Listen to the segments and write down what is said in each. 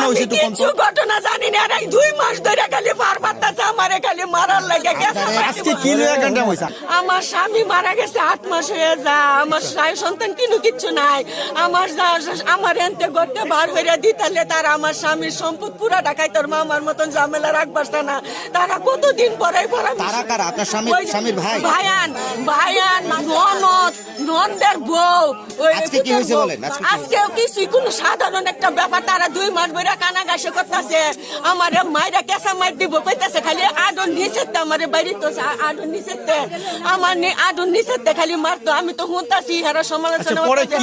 ঘটনা তো? কিচ্ছু ঘটনা জানি না। দুই মাস ধরে খালি পার আমারে খালি গেছে আজকে কি আমার স্বামী মারা গেছে আট মাস হয়ে যা আমার স্বামী সন্তান কিনু কিচ্ছু নাই। আমার যা- আমার এনতে গড়তে বার হইয়া দিতালে তার আমার স্বামীর সম্পদ পুরা ঢাকায় তোর মামার মতন ঝামেলা রাখবার না। তারা কতদিন পরে পরে তারা কারা? আপনার স্বামীর- স্বামীর ভাই? ভাইয়ান ভাইয়ান ননদ নন্দের বউ। আজকে কি হয়েছে বলেন? আজকে কিছু কোনো সাধারণ একটা ব্যাপার তারা দুই মাস ধরে কানা গাছে করতেছে। আমার মাইরা কেসা মার দিব কইতাছে খালি আদর নিষেধ আমার বাড়ি তো আমার খালি মারতো আমি তো হুঁতাছি হারা সমালোচনা আচ্ছা?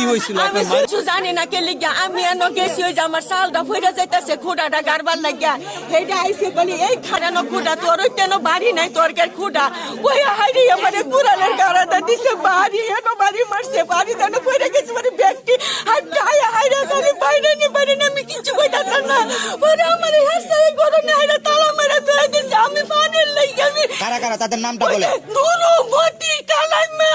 আমি কিছু জানি না কে লিগা আমি এনো গেছি ওই যে আমার সালটা যাইতাছে খুঁড়াটা গারবার লাগিয়া। হেডা আইছে বলি এই খাড়ানো খুঁড়া তোর ওই কেন বাড়ি নাই? তোর কে খুঁড়া? ওই হাইরি আমারে কুড়ালের গাড়াটা দিছে বাড়ি এনো বাড়ি মারছে বাড়ি ফইরা গেছে মানে ব্যক্তি আর গায়ে হাইরা খালি বাইরে নি বাইরে নি আমি কিছু কইতাম না ওরে আমার হাসতে গরনে হাইরা তালা মেরে ধরে দিছে আমি পানির লাগি আমি কারা তাদের নামটা বলে। কালাইমা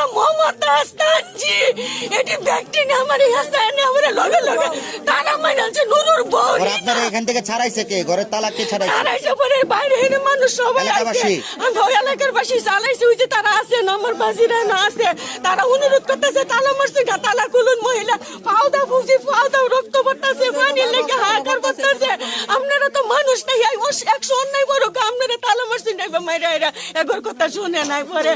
এটি ব্যক্তি না আমার হাসতে আমার লগে লগে তারা মাইনাছে নুরুর বউ ওরা আপনারা এখান থেকে ছাড়াইছে কে? ঘরের তালা কে ছাড়াইছে তারাইছে পরে বাইরে হেনে মানুষ সবাই আছে আমি ওই এলাকার বাসী চালাইছে ওই যে তারা আছে না আমার বাসিরা না আছে তারা অনুরোধ করতেছে তালা মারছে তালা কুলুন মহিলা পাউদা ফুসি পাউদা রক্ত পড়তেছে পানি লেগে হাহাকার করতেছে আপনারা তো মানুষ নাই এই ওস- একশো অন্যায় বড় আপনারা তালা মারছেন না মাইরা এরা এগর কথা শুনে নাই পরে।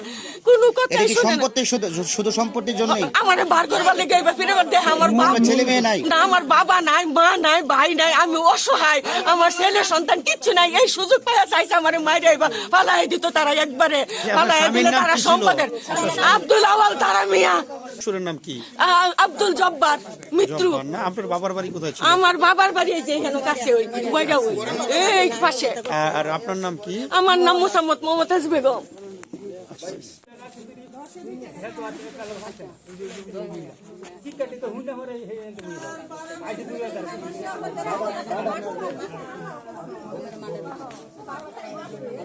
কোনো এটা কথাই শুনে সম্পত্তি? শুধু শুধু সম্পত্তির জন্য আমার বার করবার লেগে এবার ফিরে দেখ। আমার বাবা ছেলে মেয়ে নাই? না আমার বাবা নাই মা নাই ভাই নাই আমি অসহায়। আমার ছেলে সন্তান কিচ্ছু নাই। এই সুযোগ পাওয়া চাইছে আমার মায়ের এবার পালাই দিত তারা একবারে। পালাই দিলে তারা সম্পদের। আব্দুল আওয়াল তারা মিয়া। সুরের নাম কি? আব্দুল জব্বার মিত্রু। না? আপনার বাবার বাড়ি কোথায় ছিল? আমার বাবার বাড়ি এই যে এখানে কাছে ওই ওই এই পাশে। আর আপনার নাম কি? আমার নাম মোসাম্মদ মমতাজ বেগম।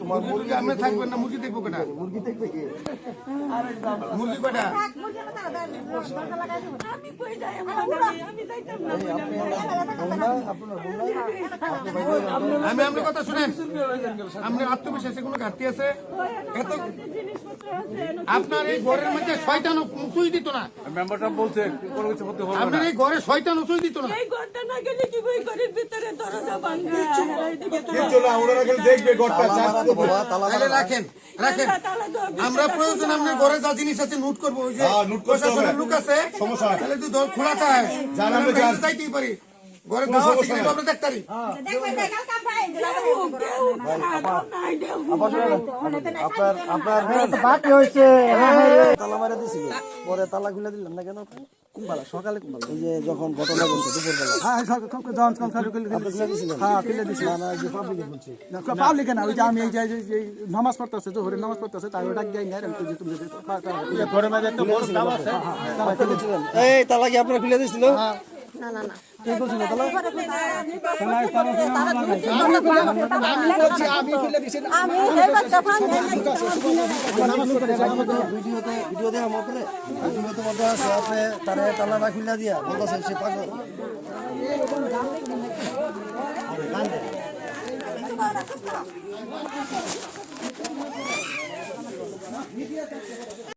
তোমার মুরগি আপনি থাকবেন না মুরগি দেখব কেটা মুরগি দেখবে কি মুরগি কটা আমি কই যাই আমি যাইতাম না আমি আপনার কথা শুনেন আপনি আত্মবিশ্বাসে কোনো ঘাটতি আছে এত আপনার এই ঘরের মধ্যে শয়তান উঁচুই দিত না মেম্বারটা বলছে কোনো কিছু করতে হবে আপনার এই ঘরে শয়তান উঁচুই দিত না এই ঘরটা না গেলে কি বই ঘরের ভিতরে দরজা ভাঙবে এইদিকে তো তাহলে রাখেন রাখেন। আমরা প্রয়োজন আপনার ঘরে যা জিনিস আছে নোট করব ওই যে প্রশাসনের লোক আছে তাহলে খোলা চায়। আমরা পারি। ঘরে দাওয়া আছে কিন্তু আমরা দেখতে পারি। বাকি হয়েছে। তালা মারা দিছিল পরে তালা খুলে দিলাম না কেন? কুম্বালা সকালে কুম্বালা। এই যে যখন ঘটনা ঘটছে দুপুরবেলা। হ্যাঁ যখন সকালে খুলে দিয়েছিলেন হ্যাঁ খুলে দিয়েছি না না যে পাবলিক বলছি। পাবলিক না ওই যে আমি এই যে এই যে এই নামাজ পড়তেছে জোহরের নামাজ পড়তেছে তাই ওটা গিয়ে নেয় আমি যে তুমি ঘরে মাঝে একটা বড় তালা আছে। এই তালা কি আপনারা খুলে দিয়েছিল কে বলছিল তালা আমি বলছি আমি খুলে দিয়েছি ভিডিওতে ভিডিও দেওয়ার মতো ভিডিওতে মধ্যে আছে আপনি তারে তালা না খুলে দিয়া বলতেছেন সে পাগল